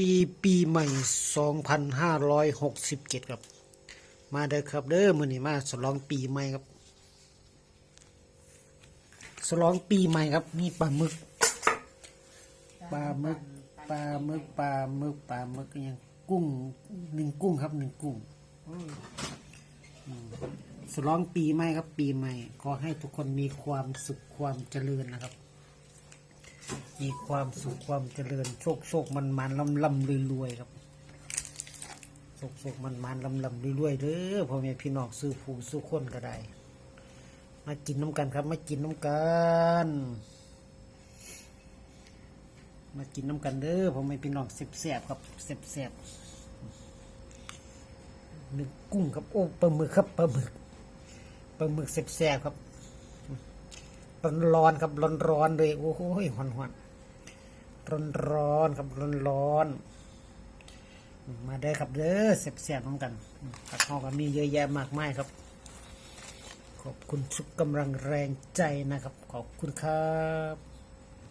ดีปีใหม่ 2567 ครับ มาเด้อครับเด้อมื้อนี้มาฉลองปีใหม่ครับฉลองปีใหม่ครับ มีปลาหมึกปลาหมึกปลาหมึกปลาหมึกปลาหมึกอิหยังกุ้งหนึ่งกุ้งครับหนึ่งกุ้งอืมฉลองปีใหม่ครับ ปีใหม่ ขอให้ทุกคนมีความสุขความเจริญนะครับ มีความสุขความเจริญโชคโชคมันมันลำลำรวยรวยครับโชคโชคมันมันลำลำรวยรวยเด้อพ่อแม่พี่น้องซื้อผูซื้อคนก็ได้ มากินน้ำกันครับมากินน้ำกันมากินน้ำกันเด้อพ่อแม่พี่น้องเสียบครับเสียบหนึ่งกุ้งครับโอ้ปลาหมึกครับปลาหมึกปลาหมึกเสียบครับร้อนร้อนๆครับร้อนร้อนๆเลยโอ้โหหอนหอน ร้อนร้อนครับร้อนร้อนมาได้ครับเด้อเสียบๆน้องกันกับห้องก็มีเยอะแยะมากมายครับ ขอบคุณทุกกำลังแรงใจนะครับ ขอบคุณครับ